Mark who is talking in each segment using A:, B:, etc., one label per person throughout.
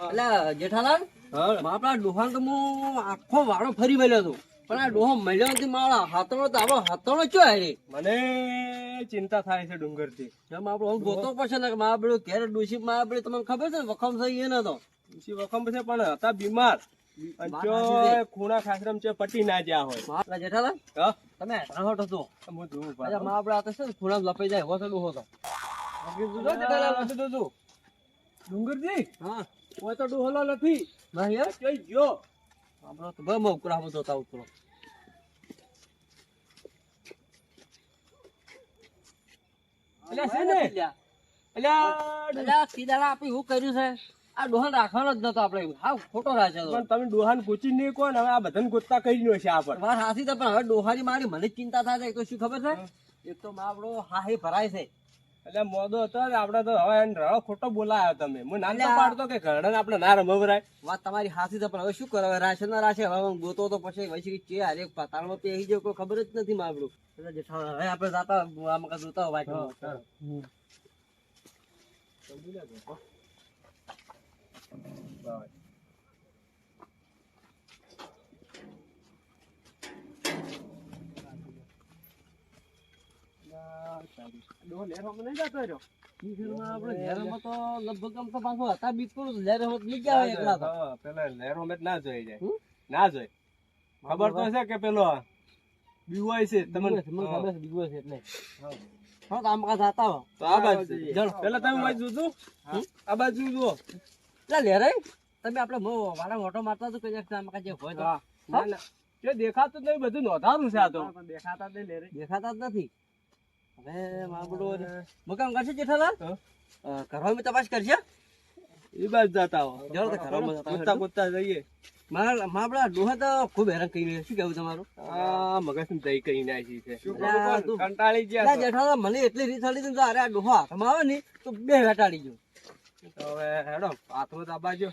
A: એટલે જેઠાલાલ આપણા ડોહાન તો હું આખો વાળો ફરી મળ્યો હતો પણ આ ડોહો મળ્યો નથી મારા હાથણો તો આપણો હાથણો ચો હે
B: મને ચિંતા થાય છે ડુંગરથી.
A: એમ આપણો હું ગોતો પડશે ને મા પેલું ઘેર ડોશી મારા પેલી તમને ખબર છે ને વખમ થઈ એને તો.
B: ઋષિ વખમ છે પણ હતા બીમાર. ખૂણા ખાસરમ છે પટી ના જ્યાં હોય.
A: જેઠાલાલ
B: હા?
A: તમે રહોટ હતો
B: હું જોઉં
A: મા આપડે આ તો છે ને ખૂણામાં લપાઈ જાય હોતો ડોહો તો
B: જો જેઠાલાલ, આ તો? જો. ડુંગરજી?
A: હા.
B: કોઈ તો ડોહલો નથી.
A: નહીં યાર.
B: જોઈ ગયો.
A: આપણો તો બહુ ઉકરા બધો તા ઉતરો
B: એટલે છે ને. એટલે
A: અલ્યા. સીધા આપણે હું કર્યું છે? આ ડોહન રાખવાનો જ નતો આપણે હા ખોટો રાખ્યો
B: પણ તમે ડોહાન ગોચી નહીં કોણ હવે આ બધાને ગોતતા કરી નો છે આ પર.
A: વાત સાચી તો પણ હવે ડોહાની મારી મને ચિંતા થાય છે તો શું ખબર છે? એક તો માં આપણો હા ભરાય છે.
B: એટલે મોદો હતો ને આપડે તો હવે એને રળો ખોટો બોલાયો તમે. હું નામ તો પાડતો કે ઘરડા આપડે ના રમવરાય
A: વાત તમારી હાથી તો પણ હવે શું કરવા રાશે ના રાશે હવે હું ગોતો તો પછી વૈસી કે હારે પાતાળમાં પેહી ગયો કોઈ ખબર જ નથી મારું એટલે હવે આપણે જાતા આમ કાંઈ જોતા હોય વાંચવા.
B: ડોહો લેરમાં નહીં જતો રહ્યો
A: ઈ ઘરમાં આપણે ઘરમાં તો લગભગ આમ તો પાછો હતા બિલકુલ જ લહેરમાં તો નહીં ગયા હોય એકલા તો.
B: હા, પેલા લહેરો મેં ના જોઈ જાય.
A: હમ?
B: ના જોઈ. ખબર તો છે કે પેલો બીવાય છે તમને?
A: ખબર છે બીજું છે એટલે.
B: હા.
A: હા તો આમ હો.
B: તો આ બાજુ
A: જણ.
B: પેલા તમે આપડે જોજો આ બાજુ જુઓ.
A: એટલે લેરાય તમે આપણે મો વાળા ઓટો મારતા તો કઈ આમ કાંઈ જે હોય તો.
B: ના, ના. દેખાતું જ નહીં બધું નોંધારું છે આ તો.
A: દેખાતા જ નથી. હવે મારું મુકામ કરશે જેઠાલાલ?
B: હા.
A: અ, તપાસ કરશે
B: એ બાજુ જતા હો
A: જણ તો ઘરમાં
B: જઈએ.
A: મારા ડોહા તો ખૂબ હેરાન કરી રહ્યા શું કેવું તમારું?
B: આ મગજ દહીં કઈ નાખી છે.
A: તું-
B: કંટાળી ગયા
A: જેઠાલાલ મને એટલી રીત ને તો અરે આ ડોહા હાથમાં આવે ને તો બે વેટાડી ગયો.
B: તો હવે હેડો હાથમાં તો આ બાજુ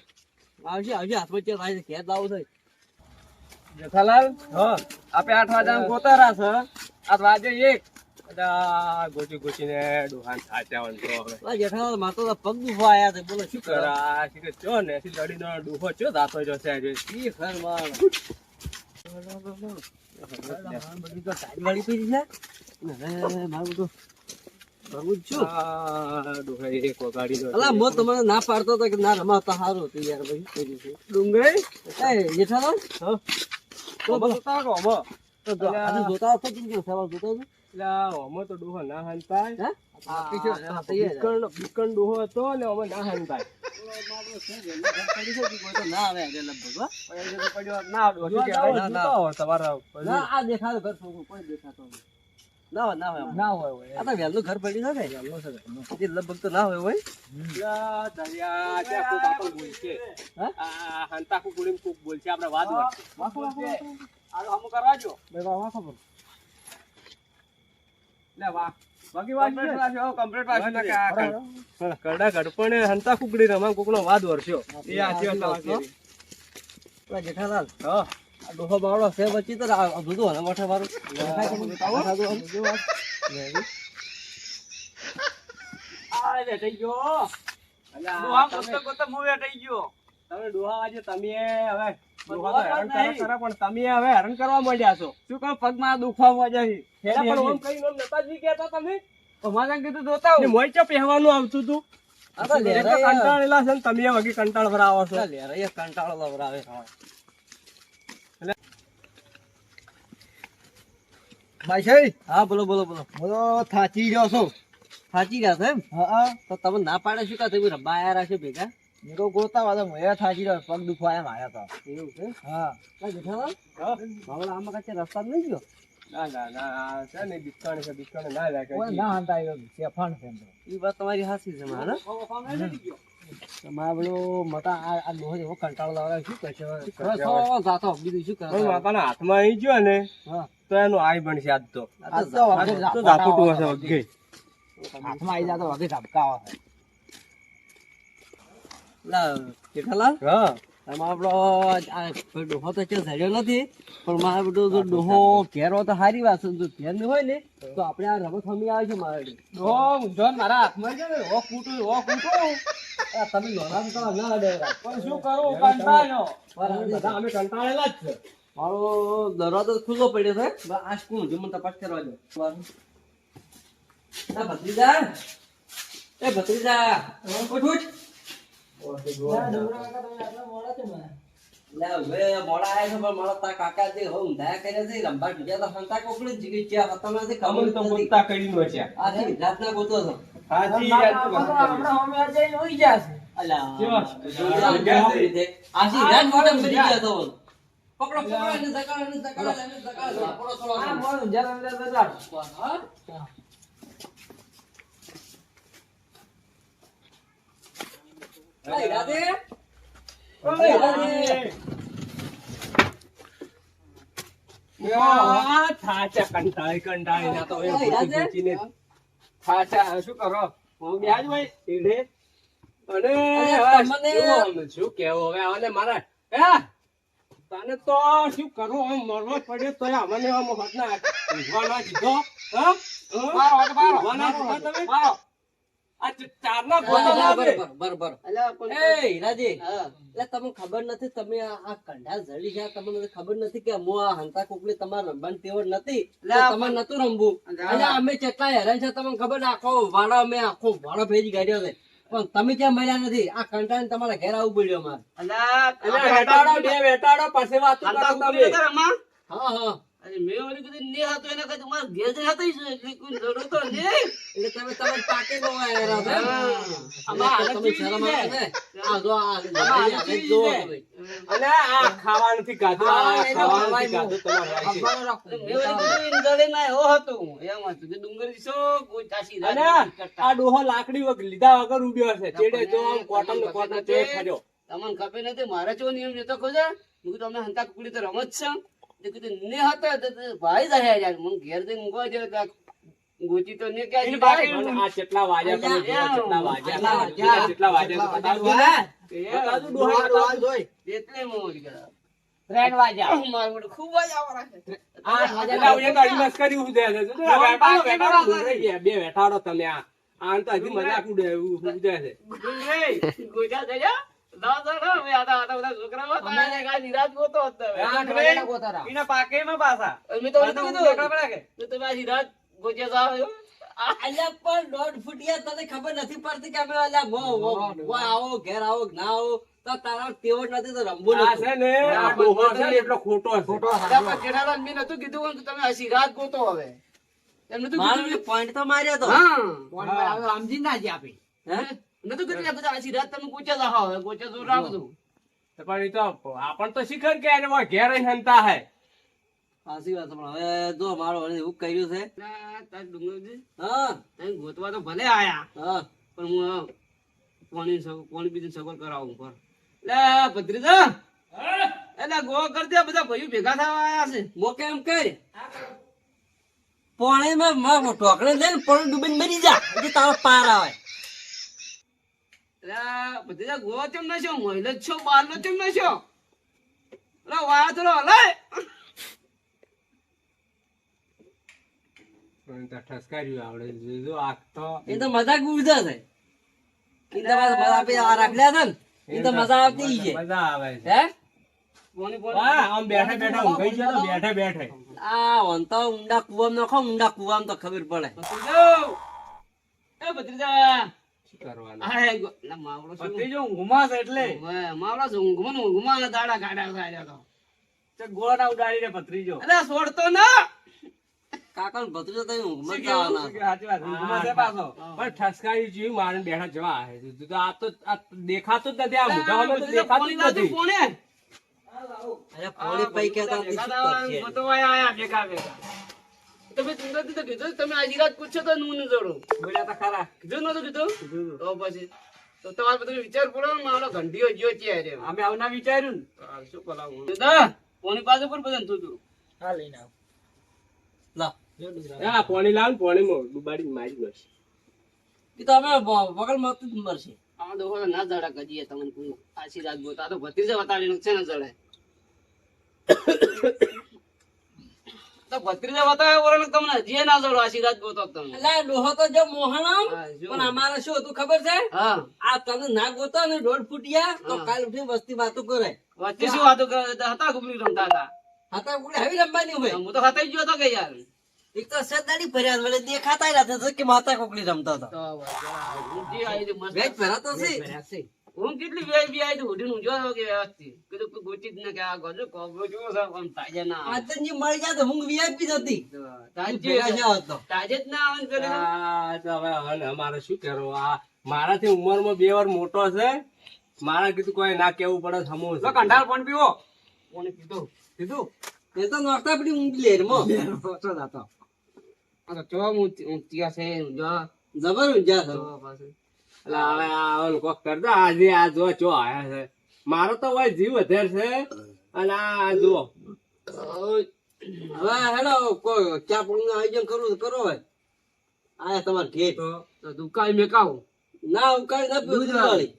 A: આવશે આવશે હાથમાં ચેર થાય છે. ખેત લાવું થાય.
B: જેઠાલાલ હા. આપે આઠ વાગ્યા ગોતારા છે આઠ વાગે એક. બધા ગોચી ગોચીને ડોહાન સાચાવાનું તો હવે.
A: જેઠાલાલ મારે તો પગ દુખવા આયા છે બોલો શું કરા?
B: કરા શીખે ચો ને એસી લડીનો ડોહો ચો દાતો જો છે આજે?
A: ઈ ખર માર બધી તો ટાઈમ વાળી પડી છે ને મારું તો કરવું જ છું
B: આ ડોહા એક વગાડીનો
A: અલા મો તમને ના પાડતો હતો કે ના રમાતા સારું હતું યાર ભાઈ જેઠાલાલ?
B: જોતા કહો હમો
A: તો જો આજે જોતા
B: એટલે આ તો ડોહો ના. બીકણ ડોહો હતો ને ના
A: ના.
B: ના ડોહો?
A: ના, ના. ના. ના હોય ના હોય આમ.
B: ના હોય
A: આ તો વહેલું ઘર પડ્યું છે ને એ લગભગ તો ના હોય હોય
B: આ દરિયા ત્યાં કોક આપણને બોલશે.
A: હા?
B: આ હંતા કોક બોલશે, આપણે વાત કરવા જો.
A: બે વાર વાંકો બોલો.
B: લે વાહ. બાકી વાત છે? હા, કરડા ગડપણે હંતા કુકડી રમા કોકનો વાદ વરસ્યો. એ આ છે હંતા
A: પેલા જેઠાલાલ
B: હા.
A: ડોહો બાવળો છે તો બધું હલે મોઢે મારું?
B: આ વેઠાઈ ગયો. તમે- ડોહા આજે તમે હવે હેરાન કરે ખરા, પણ તમે હવે હેરાન કરવા માંડ્યા છો.
A: શું કહું? પગમાં દુખવા માંડ્યા છે.
B: એના પણ ઓમ કઈ નામ નતા જ કહેતા તમે?
A: મારા કીધું જોતા
B: ને મોય ચો પહેવાનું આવતું તું?
A: આ તો
B: એક તો
A: લેરાય
B: કંટાળેલા છે ને તમે વગી કંટાળ ભરાવો છો.
A: લેરાય કંટાળો
C: ભાઈ
A: હા બોલો બોલો બોલો.
C: બોલો થાચી ગયો છો.
A: થાચી ગયા છે એમ?
C: હા
A: તો તમે ના પાડે શું કા તમે રબ્બા આયા છે ભેગા?
C: મેરો ગોતા વાળો મોયા થાચી ગયો પગ દુખવાયા માર્યા તો.
A: એવું છે?
C: હા.
A: આ જેઠાલાલ
B: હા?
A: આમાં કાચે રસ્તા નહીં ગયો?
B: ના ના ના છે ને બિસ્કણ છે બિસ્કણ ના જાય
C: કોઈ ના હંતા આવ્યો શેફાણ છે
A: એ વાત તમારી હાસી છે મારે તમારે પેલો મતા આ લોહો એવો કંટાળો લાવે શું
B: કહે
A: છે જાતો બીજું શું કરે?
B: બાપાના માતાના હાથમાં આવી ગયો ને તો એનો આઈ બનશે આજ તો.
A: તો જાતો.
B: હશે વગે.
C: હાથમાં આવી જાય તો વગે ધબકાવા છે
A: જેઠાલાલ
B: હા.
A: આમાં આપણો ડોહો તો ચેક ઝડ્યો નથી પણ મારે બધું જો ડોહો ઘેરો તો સારી વાત છે જો ઘેર હોય ને તો આપણે આ રમત રમી આવે છે મારે.
B: ડોહો ઊંધો મારા હાથમાં છે ને હો કૂટું હો કૂટું
A: તમે નોરામ કરો ના અડેરા
B: પણ શું કરું કંટાળ્યો. બધા અમે કંટાળેલા જ છે.
A: મારો દરવાજો ખુલ્લો પડ્યો છે. આ કોણ છે મને તપાસ કરવા દો. ભત્રીજા. એ ભત્રીજા ઉઠ ઉઠ. પકડો પકડો એને ધકાડો એને ધકાડો એને ધકાડો આપણો થોડો હા? એ રાધે. રાધે.
B: તો શું કરો? હું સીધે? અને શું હવે આને મારા હે તને તો શું કરું? આમ મરવો જ પડ્યો તોય અમને આમ ઊંઘવાના દીધો હા? ઊંઘવાના દીધો તમે?
A: તમને ખબર નથી તમે આ કંઢા જડી ગયા તમને ખબર નથી કે હું આ હંતા કોકલી તમારે રમવાની તેવડ નથી? તમારે નતું રમવું? અમે કેટલા હેરાન છે તમને ખબર આખો વાળો અમે આખો વાળો ભેજ ગાડ્યો છે. પણ તમે ક્યાં મળ્યા નથી? આ કંટાળીને તમારા ઘેર આવવું પડ્યું અમારે.
B: વેટાડો બે વેટાડો હા વાતો કરો તમે
A: હા હા એટલે તમે તમે પાકે બહુ આયા હતા
B: આમાં
A: એટલે તમે શરમ આવે ને? આ જો આ આ ખાવાનું થી તમે.
B: આ ખાવાનું ખાધું
A: હા,
B: આ
A: એને
B: ખાવાનું
A: ખવાય
B: ખાધું તમારે વાંચી.
A: ખબર રાખો.
B: અને આ ડોહો લાકડી વગર લીધા વગર ઉભ્યો છે ચેડે જો આમ કોટન ને કોટન ચેડ ખડ્યો
D: તમને ખબર નથી મારા ચો નિયમ જતો ખોજે. હું તમે હંતા કુકડી તો રમત છે. તે કીધું ને હતા ભાઈ જાય યાર. મને ઘેર જઈને મૂકવા દે તો આ તો ને?
B: પણ આ કેટલા વાગ્યા તમે કેટલા વાગ્યા. કેટલા વાગ્યા તો બતાવજો ડોહા, બતાવજો.
D: એટલે હું કરા.
C: ત્રણ વાગ્યા
D: મારું ખૂબ જ આવરા.
B: બે બેઠાડો તમે આ આને તો હજી મજાક ઉડે એવું ઉડે છે.
D: ગુંગળી,
A: ખબર નથી પડતી કે અમે આવો ઘેર આવો ના આવો તો તારા જ નથી તો રમવું નથી.
B: ને આ ડોહો છે એટલો ખોટો
D: મેં નતું કીધું કે તમે આ સિરાજ ગોતો હવે.
A: એમને
D: તો
A: પોઈન્ટ તો માર્યો તો.
D: હા.
C: ના જી આપી
A: હે?
D: નતું આ સિરાજ તમે હવે
B: તો પણ એ તો આપણ તો શીખર કે એને ઘેર હંતા હે.
A: સાચી વાત પણ હવે જો મારો હવે એવું કર્યું છે.
D: ડુંગરજી,
A: હા.
D: ગોતવા તો ભલે આયા.
A: હા.
D: પણ હું પાણી પાણી બીજું સગવડ કરાવું પર લે ભત્રીજા. એટલે ગો કરજે બધા ભાઈઓ ભેગા થવા આયા છે.
A: મોકે એમ કર પાણીમાં માં ઢોકળે લઈને પાણી ડૂબીને મરી જા. એટલે તારો પાર આવે.
D: એટલે ગોવા કેમ ના છો? મહિલો છો? બહાર નો છો?
B: પણ તો ઠસકાર્યું આવડે જો, જો આ તો
A: એ તો મજાક ઉડતા છે. એ મજા આપી આ રાખલ્યા છે ને. એ તો મજા આવતી છે.
B: મજા આવે છે.
A: હે?
D: પાણી
B: વાહ,
D: પાણી
B: આમ બેઠે બેઠે ઊંઘાઈ ગયો તો બેઠે બેઠે.
A: આ વંતા ઊંડા કુવામ નાખો ઊંડા કુવામ તો ખબર પડે.
D: ભત્રીજો તો.
B: તે બેઠા જવા આવે છે. તો આ તો આ દેખાતું જ નથી આ મોઢામાં તો દેખાતું જ નથી.
D: પોણે
A: અરે પોણી પૈ કહેતા નથી શું કરશે?
D: તમે સુંદરથી તો કીધું તમે આજી રાત પૂછો તો નું નહીં જોડો.
B: બોલ્યા તો ખરા.
D: કીધું નતું કીધું? તો પછી તો તમારે બધું વિચાર પડો ને મારો ઘંટીઓ જ્યો છે અરે
B: અમે આવના વિચાર્યું ને.
D: આ શું કરાવું દાદા પોણી પાસે પર બધાને થતું.
C: હા લઈને આવ.
A: લા.
B: હા પાણી લાવ ને પાણીમાં ડુબાડીને મારી.
A: એ તો અમે બગલમાં જ મરશે.
D: આ દોહો તો ના જડે કજીએ તમને કોઈ આશીર્વાદ ગોતા આ તો ભત્રીજા વતાડીને છે ને જડે. તો ભત્રીજા વતાવે બોલે તમને જે ના જડો આશીર્વાદ ગોતો તમને.
A: એટલે ડોહો તો જો મોહણમ પણ અમારે શું હતું ખબર છે? આ તમે ના ગોતો ને દોઢ ફૂટિયા તો કાલ ઉઠી વસ્તી વાતો કરે.
D: વચ્ચે શું વાતો કરે? હતા ગુગલી રમતા હતા.
A: હતા કોઈ આવી રમવાની હોય.
D: હું તો ખાતા ગયો કે યાર.
A: એક તો સદાડી ફરિયાદ વડે દેખાતા નથી કે માતા કોકલી રમતા હતા.
D: તો.
A: વેચ ભરાતો છે.
D: હું કેટલી વીઆઈપી આવી ઉઠીને ઊંઘ્યો હતો કે વ્યવસ્થિત? કીધું કોઈ ગોચી જ ના કે આ ગજો કોબરો જેવો છે? પણ તાજે ના
A: આતંજી મળી જાય તો હું વીઆઈપી હતી.
D: તાજે
A: ભેગા છે હોત. તો.
D: તાજે જ ના આવે પેલે?
B: આ તો હવે હવે અમારે શું કરવું? આ મારાથી ઉંમરમાં બે વાર મોટો છે. મારા કીધું કોઈ ના કેવું પડે તો હમું
D: પણ પીવો? કોને કીધું?
B: કીધું
A: એ તો નોખતા પડી ઊંઘ લેરમાં
D: આ તો ચો ઊંચ- ઊંચિયા છે જો
A: જબર
D: તો.
B: એટલે હવે આ કોક કરતા આજે આ જો ચો આયા છે. મારો તો હોય જીવ વધારે છે. અને આ જુઓ
A: હવે હેલો કોઈ ચા પાણીનું આયોજન કરવું કરો હવે. આયા તમારે ઘેર.
D: તો? દુકાળ મેકાવ.
A: ના ઉકાળી ના પીવું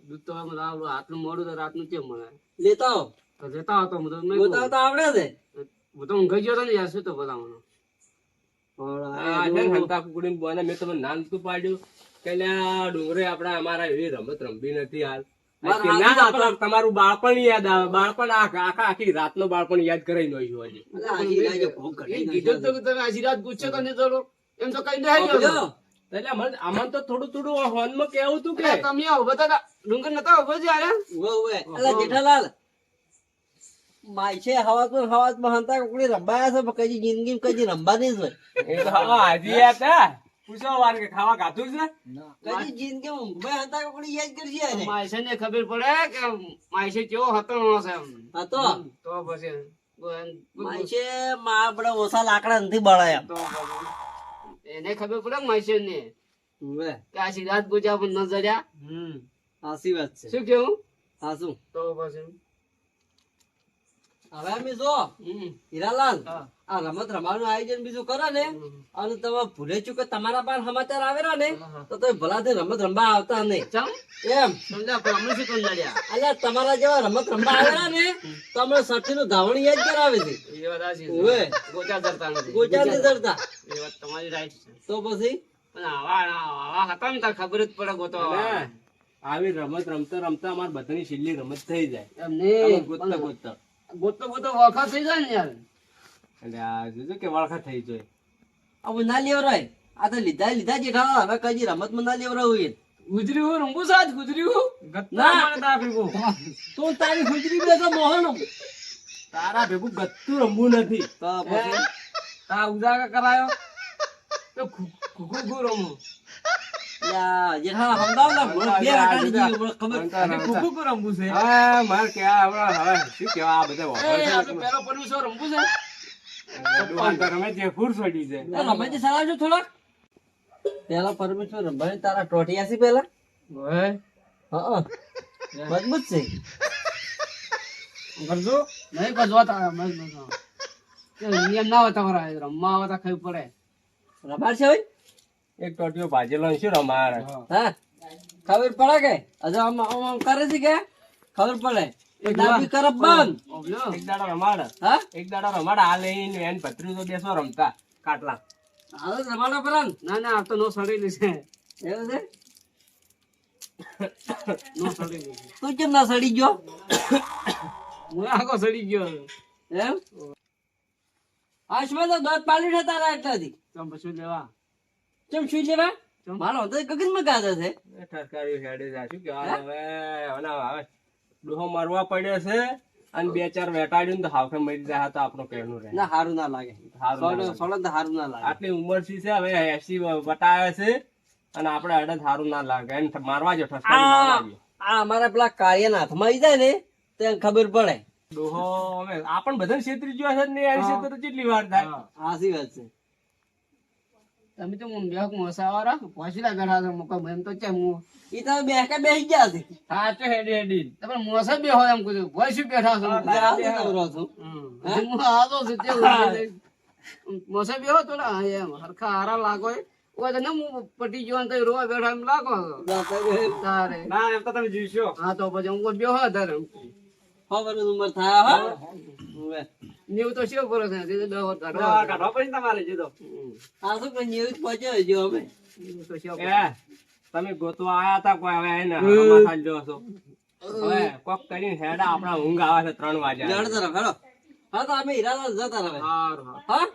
A: દૂધ
D: તો હવે રાત- રાતનું મોડું તો રાતનું કેમ મળે?
A: લેતા આવો.
D: તો જતા હતો હું તો મેં
A: ગોતા તો આવડે છે
D: હું તો ઊંઘાઈ ગયો ને યાર શું તો બતાવવાનું
B: આ છે હંતા કુકડીને બોને મેં તમને નામ શું પાડ્યું. કે ડુંગરે આપડા અમારા એવી રમત રમવી નથી હાલ. ના તમારું બાળપણ યાદ આવે બાળપણ આખા આખી રાત રાતનો બાળપણ યાદ કરાઈ નો છું
D: કીધું તો તમે નહીં એમ તો કઈ
B: એટલે મને આમાં તો થોડું થોડું હોનમાં કેવું તું કે.
D: તમે ડુંગર નતા ઊભો છે યાર
A: ઉવે, ઉવે. અલા, જેઠાલાલ માય છે હવાજમાં હંતા કોકડી રંબાયા છે કઈ જિંદગી જિંદગીમાં કદી રંબાની જ હોય
B: એ તો હા, હજી યાદ હે? પૂછો વાર કે ખાવા ખાધું છે
A: કદી જિંદગીમાં ભાઈ હંતા કોકડી યાદ કરશે એને.
D: માયસે ને ખબર પડે કે માયસે કેવો હતો હશે એમ.
A: હા તો
D: તો પછી
A: માયમાં આપણે ઓછા લાકડા નથી બળાયા
D: તો એને ખબર પડે માયસે ને. કે આશીર્વાદ પૂછ્યા પણ ન
A: હમ સાચી વાત છે
D: શું કેવું
A: સાસુ
D: તો પછી
A: હવે અમે જો હીરાલાલ આ રમત રમવાનું આયોજન બીજું કરો ને અને તમે ભૂલે ચૂકે તમારા પાસે સમાચાર આવેલા ને તો તમે ભલાથી રમત રમવા આવતા નહીં. એમ.
D: અમને
A: અલ્યા તમારા જેવા રમત રમવા આવેલા ને તો અમે સઠી નું ધાવણ યાદ કરાવે છે.
D: એ વાત સાચી છે.
A: ઉવે.
D: ગોચા નથી.
A: ગોચા નથી ચડતા
D: એ વાત તમારી રાઈટ
A: તો પછી?
D: પણ આવા આવા હતા ને તાર ખબર જ પડે ગોતો
B: આવી. રમત રમતા રમતા અમારે બધાની છેલ્લી રમત થઈ જાય. ગોતતા ગોતતા.
D: ગોતો ગોતો વખત થઈ જાય ને યાર.
B: એટલે આ જોજો કે વળખા થઈ જાય.
A: હવે ના લેવરાય. આ તો લીધા લીધા જેઠા હવે કઈ રમતમાં ના લેવરાવું
D: ગુજરી ગુજર્યું રંગુ સાજ ગુજર્યું
A: ના.
B: ભેગું.
A: તો તારી ગુજરી બે તો મોહન
B: તારા ભેગું ગત્તું રમવું નથી.
A: તો પછી?
D: આ ઉજાગર કરાયો? તો ખુખુ
B: ખુખુ
D: એ તો
B: તો રમે.
A: પેલા પરમેશ્વર રંભાઈ તારા ટોટિયાસી પેલા મજબૂત છે
D: કરજો નહીં કરજો ના હોય તમારા રમવા આવે તો ખબર પડે
A: રમાડ છે ભાઈ
B: એક ટોટીઓ ભાજેલો લો શું રમાડે
A: હા. ખબર પડે કે? હજુ આમ આમ આમ કરે છે કે? ખબર પડે.
D: એક
A: બંધ.
B: એક દાડો રમાડે.
A: હા?
B: એક દાડો રમાડે. આ લઈને એન ભત્રી તો બેસો રમતા કાટલા.
A: હાલો રમાડો પરાન
D: ના. ના આ તો નો સડેલી છે.
A: એવું છે?
D: નો સડી
A: તું કેમ ના સડી ગયો?
D: હું આખો સડી ગયો
A: એમ? આશમાં તો દોત પાડી છે તારા એટલાથી.
D: તમ પછી લેવા.
A: કેમ સુઈ લેવા. મારો તો ગગનમાં ગાધો છે.
B: એ હેડે છે શું કેવા હવે ઓલા હવે ડોહો મારવા પડ્યો છે અને બે ચાર વેટાડ્યું તો હાવખે મરી જાય તો આપણું કહેવાનું રહે.
A: ના હારું ના લાગે.
B: હારું ના
A: તો હારું ના લાગે.
B: આટલી ઉંમર સી છે? હવે એસી બતાવે છે અને આપણે અડદ હારું ના લાગે. એને મારવા જો ઠસકારી
A: આ. આ અમારા પેલા કાળિયાના હાથમાં આવી જાય ને ત્યાં ખબર પડે.
B: ડોહો હવે આપણ બધા ક્ષેત્રી જોયા છે ને નહીં ક્ષેત્ર કેટલી વાર થાય?
A: હાસી વાત છે.
D: તમે તો છો મુકો એમ તો છે મુ.
A: ઈ કે ગયા છે.
B: હેડી હેડી.
D: તમે મોસા એમ કીધું. બેઠા હું આજો છું. તે મોસા હોય થોડા એમ. હરખા હારા લાગો. તો ન પટી ગયો ને તો રોવા બેઠા એમ લાગો તારે.
B: ના એમ તો તમે જીવશો
D: હા તો પછી હું બેહો તારે
A: ખબર ઉંમર થાય હા. હવે
D: નેવું તો શું કરો છે દહ વર્ષ
B: કાઢવા પડે. તમારે જીધો
A: આ શું પણ જ પહોંચ્યો હજુ અમે.
D: તો શું
B: તમે ગોતવા આયા હતા કોઈ હવે એને માથા જો છો હવે કોક કરીને હેડા આપણા ઊંઘ આવે છે ત્રણ વાગે
A: જડ તરફ હેડો. હા તો અમે હીરાલાલ જતા રહે. હા.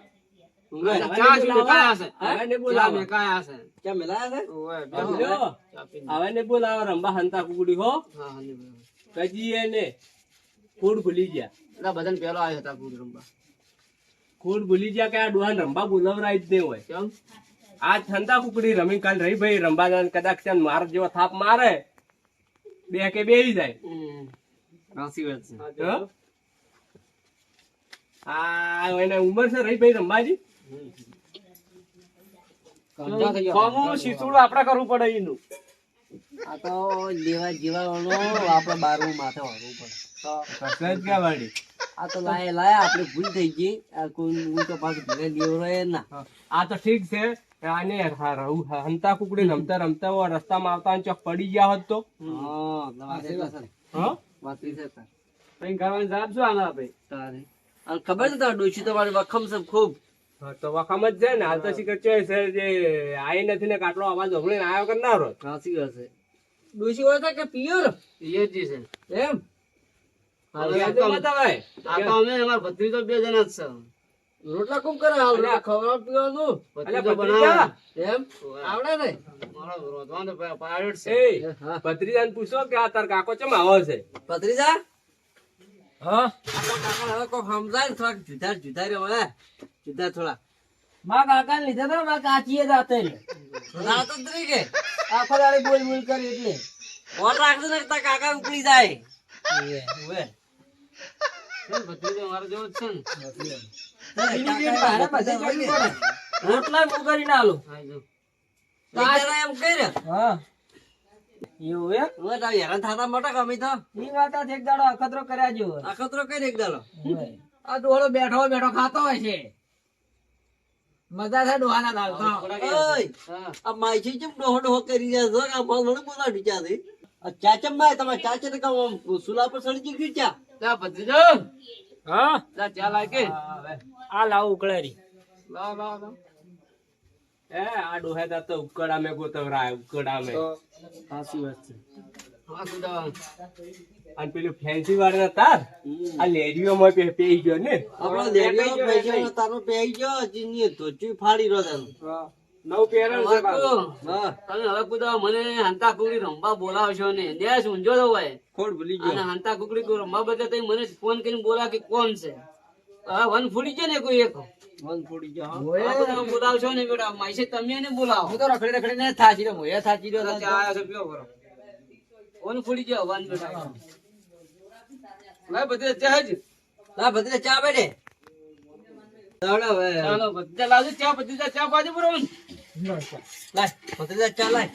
D: હવે
B: ને બોલાવો રંબા હંતા કુકડી હો.
D: હા, હા, ને
B: કજી એને કુડ ભૂલી ગયા.
D: એટલે બધાને પેલો આવ્યો હતા કુડ રંબા
B: કુડ ભૂલી ગયા કે આ ડોહાન રંબા બોલાવરાય જ નહીં હોય.
D: કેમ?
B: આ છંતા કુકડી રમી કાલ રહી ભાઈ રંબા કદાચ ત્યાં માર જેવો થાપ મારે બે કે બેહી જાય.
D: સાચી વાત છે.
B: આ એને ઉંમર છે રહી ભાઈ રંબાજી? આપણે કરવું પડે એનું
A: આ તો લેવા જીવાવાનો આપડે બારમું માથે વાળવું પડે.
B: કસરત વાળી.
A: આ તો લાયા લાયા આપણે ભૂલ થઈ ગઈ. આ કોઈ હું તો પાછું ઘરે લેવરો એ ના.
B: આ તો ઠીક છે. આને હંતા કુકડી રમતા રમતા રસ્તા રસ્તામાં આવતા ચોક પડી ગયા હોત તો.
A: ખબર છે તાર ડોશી તમારી વખમ છે ખૂબ.
B: તો વખામ જ છે ને. હાલ તો શીખર ચોય છે જે આઈ નથી ને કાટલો અવાજ સાંભળીને આવ્યો કરનારો.
A: સાચી વાત છે. ડોશી હોય કે પિયર.
D: એ જ છે.
A: એમ?
B: હવે યાદ તો બતાવાય.
D: આ તો અમે અમારા ભત્રીજો બે જણા જ છે.
A: રોટલા કોમ કરે? હાલ ખવડાવ પીવાનું.
D: ભત્રીજા.
A: એમ? આવડે ને
B: પૂછો કે આ તાર કાકો ચમ આવો છે?
A: ભત્રીજા?
B: હા?
A: કાકા હવે કોઈ સમજાય ને થોડાક જુદા જુદા રહ્યો હે. જુદા થોડા.
C: માં કાકા ને લીધા હતા માં કાચીએ જાતે
A: રાત જ કે?
C: આખો દાડે બોલ બોલ કરી એટલે.
A: ઓર રાખજો ને કાકા ઉકળી જાય.
C: રોટલા
A: એમ
C: હા. એવું
A: હેરાન થતા મોટા કમી તો
C: ઈ વાત એક દાડો અખતરો કર્યા જો
A: અખતરો કઈ એક દાડો?
C: આ ડોળો બેઠો બેઠો ખાતો હોય છે. મજા છે ડોહાના દાલ તો.
A: ઓય
D: હા.
A: આ માઈથી જેમ ડોહો ડોહો કરી રહ્યા છો? કે આ ફળ મને બોલાવી ચાથી આ ચા ચમ બાય તમારે ચા છે આમ સુલા પર સડી ગયું ચા?
D: જા, ભત્રીજો.
C: હા?
D: જા, ચા લાગે
C: આ લાવ ઉકળેરી.
D: લાવ, લાવ, લાવ.
B: એ આ ડોહે તાર તો ઉકડા મેં ગોતવરા ઉકડા મેં
A: સાચી વાત છે.
D: હા.
B: અને પેલું ફેન્સી વાળા તાર આ લેડીઓ માં પે પેઈ ગયો ને?
A: આપણો લેડીઓ પૈસા તારો પેઈ ગયો જીની ધોચી ફાડી રહ્યો તારો.
B: નવ પેરણ છે
A: હા.
D: તમે હવે કુદા મને હંતા કુકડી રમવા બોલાવશો ને દેશ ઊંઝો તો હોય
A: ખોડ ભૂલી
D: અને હંતા કુકડી કોઈ બદલે તમે મને ફોન કરીને બોલા કે કોણ છે. હવે વન ફૂડી છે ને કોઈ એક?
A: મન ફોડી ગયો હા.
D: બોલાવશો ને બેટા. માઈસે તમે એને બોલાવો.
C: હું તો રખડી રખડી થાચી રહ્યો મોએ થાચી રહ્યો
D: ચા છે પીવો કરો? વન ફૂડી ગયો વન બેટા. ભાઈ બધે ચા જ.
A: ના ચા બેઠે ચાલો હવે.
D: ચાલો બધા લાવજો ચા બધા ચા પાજો બરોબર
A: લાય ચા લાય.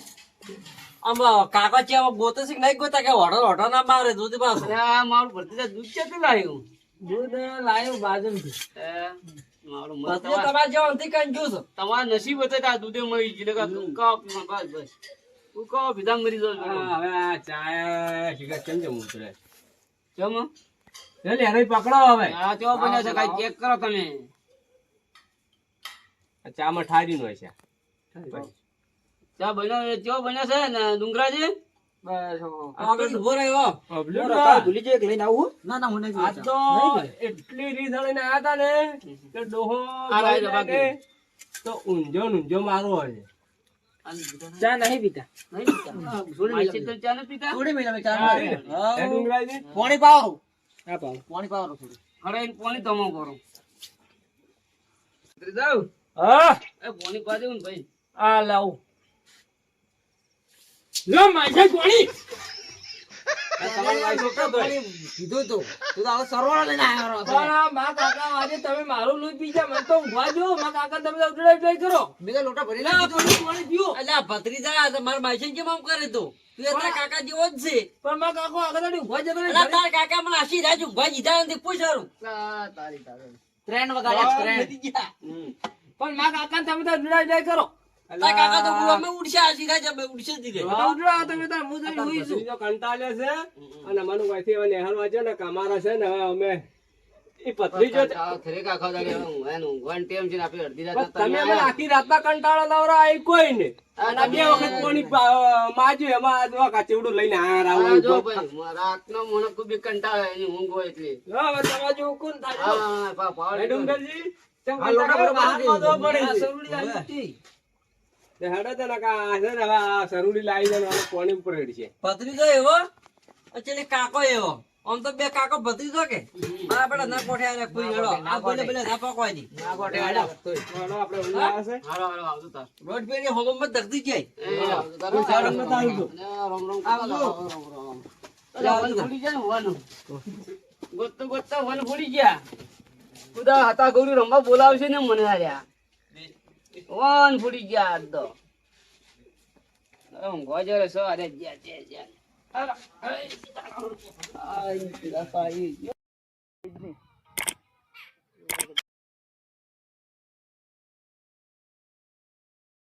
A: આમ કાકા ચા ગોતે છે નહીં ગોતા? કે હોટલ હોટલ ના મારે દૂધ પાસે
D: આ મારું ભરતીજા દૂધ ક્યાંથી લાવ્યું
C: દૂધ લાયો
A: બાજુ
D: તમારે-
A: તમારે જેવા અંતિ કંજૂસ.
D: તમારા નસીબ હતા આ દૂધે મરી ગયું. ઉકાળો પીવા બસ બસ. ઉકાળો પીધા મરી જાવ
B: હવે આ ચા શીખા કેમ જમવું
D: જમ.
B: લે લે પકડો હવે.
D: આ કેવો બન્યો છે? કાંઈ ચેક કરો તમે.
B: આ ચામાં ઠારી નો છે.
D: ચા બન્યો એ બન્યો છે ને ડુંગરાજી?
C: બસ
A: આગળ ઊભો રહ્યો.
B: અબલ્યું
C: બોલો,
B: ના.
C: કાલ ભૂલી જાય લઈને આવું ના ના હું નહીં
B: આ તો એટલી રીઝળીને આયા તા ને કે ડોહો
D: આ લાઈ
B: જોઈ
D: દો
B: જાય
D: બાકી.
B: ને તો ઊંઝો ઊંઝો મારો હોય
C: ચા નહીં પીતા
D: નહીં પીતા? ચા નથી પીતા
C: થોડી મિનિટ ચા
B: હા,
C: નહીં પીતા. પાણી પાવો. હા પાવો પાણી પાવો થોડું.
D: ખરે પાણી તમો કરો. જાવ
B: હા.
D: એ પાણી પા દેવું ભાઈ.
C: આ લાવું.
B: લો માસે પાણી.
A: ભત્રીજા, મારા માસીને કેમ આમ કરે તું? કાકા જેવો જ છે.
B: પણ મા કાકો આગળ ઊંઘવા જતો નહીં.
A: અલ્યા, કાકા મને આશી રાજ ઊંઘવા દીધા નથી. પૂછ
D: તારી તારી
C: ત્રણ વગાડ્યા
B: હા,
C: ત્રણ.
A: નથી ગયા.
B: પણ મા કાકા તમે તો ઉઠાઈ ઉઠાઈ કરો
A: કાકા તો બોલો, અમે ઉડશે સીધા જ ઉડશે જ.
B: હા.
C: તમે તાર હું છું.
B: ભત્રીજો કંટાળ્યો છે અને મનુભાઈ વહીથી હવે છે ને કમારા અમારા છે ને હવે અમે ઈ ભત્રીજો છે.
D: આ ખરેખર દાડે હવે એનું ટેમ છે ને આપણે અડધી રાતે
B: તમે
D: તમે
B: આખી રાતના કંટાળો લાવરા આઈ કોઈ ને. અને બે વખત કોની પા- માજ્યું એમાં આ જો કાચીવડું લઈને આયા રાવ
D: જો ભાઈ રાતનો મને ખૂબ કંટાળો એની ઊંઘ હોય એટલે.
C: હવે તમારે જેવું કોણ થાય?
D: હા પા
B: ડુંગરજી
C: આ લોટા
B: કંટાળો બહાર
C: બાંધી
B: નહોતો
C: દીધું.
B: પડી છે.
C: સરુડી આવી
B: હેડો તો ને છે ને હવે સરુડી લાવી દે ને હવે પાણી ઉપર રેડશે
A: એવો કાકો એવો. આમ તો બે કાકો ભત્રીજો કે? ના કોઠે આને હેડો આ બોલે બોલે ના પકવાય નહીં.
D: ના ગોઠે હાલો.
B: હેડો આપણે ઊંઘ છે.
D: હાલો હાલો આવજો તાર.
A: રોડ
B: કોઈ સારું.
D: ને રોમ રોમ કરતા રોમ રોમ. ભૂલી ગયા ને ગોતતો ગોતતો વન ભૂલી ગયા. ખુદા હતા ગૌરી રમવા બોલાવશે ને મને આર્યા વન ભૂલી ગયા આજ તો. ઊંઘવા જરે સો અરે જ્યાં જ્યાં જ્યાં. અરે, અરે, આઈ, આઈ, આઈ.